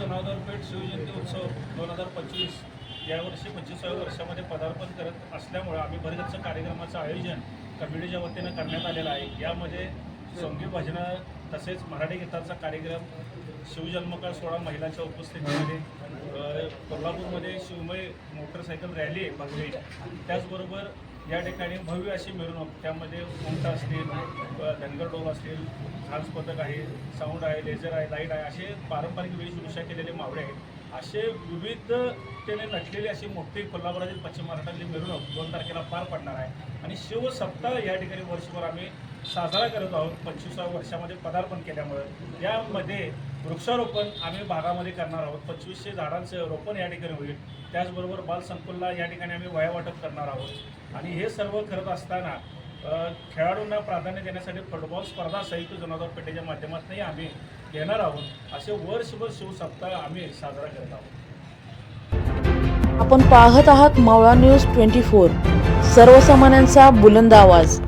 जनावरपेठ शिवजयंती उत्सव दोन हजार पंचवीस यावर्षी पंचवीसाव्या वर्षामध्ये पदार्पण करत असल्यामुळं आम्ही बरेच कार्यक्रमाचं आयोजन कमिटीच्या वतीनं करण्यात आलेलं आहे. यामध्ये संगीत भजनं तसेच मराठी गीताचा कार्यक्रम शिवजन्मकाळ सोळा महिलांच्या उपस्थितीमध्ये कोल्हापूरमध्ये शिवमय मोटरसायकल रॅली आहे त्याचबरोबर या ठिकाणी भव्य अशी मिरवणूक त्यामध्ये उंट असतील धनगर डोल असतील झांज पथक आहे साऊंड आहे लेझर आहे लाइट आहे असे पारंपरिक वेशभूषा केलेले मावळे आहेत. असे विविधतेने नटलेली अशी मोठी कोल्हापुरातील पश्चिम महाराष्ट्रातली मिरवणूक दोन तारखेला पार पडणार आहे. आणि शिवसप्ताह या ठिकाणी वर्षभर आम्ही साजरा करत आहोत. पंचवीसाव्या वर्षामध्ये पदार्पण केल्यामुळं. यामध्ये वृक्षारोपण आम्ही भागामध्ये करणार आहोत. पंचवीसशे झाडांचं रोपण या ठिकाणी होईल. त्याचबरोबर बाल संकुलला या ठिकाणी आम्ही वया वाटप करणार आहोत. आणि हे सर्व करत असताना खेळाडूंना प्राधान्य देण्यासाठी फुटबॉल स्पर्धा संयुक्त जनाधार पेठेच्या माध्यमातूनही आम्ही घेणार आहोत. असे वर्षभर शिवसप्ताह आम्ही साजरा करत आहोत. आपण पाहत आहात मावळा न्यूज ट्वेंटी फोर. सर्वसामान्यांचा बुलंद आवाज.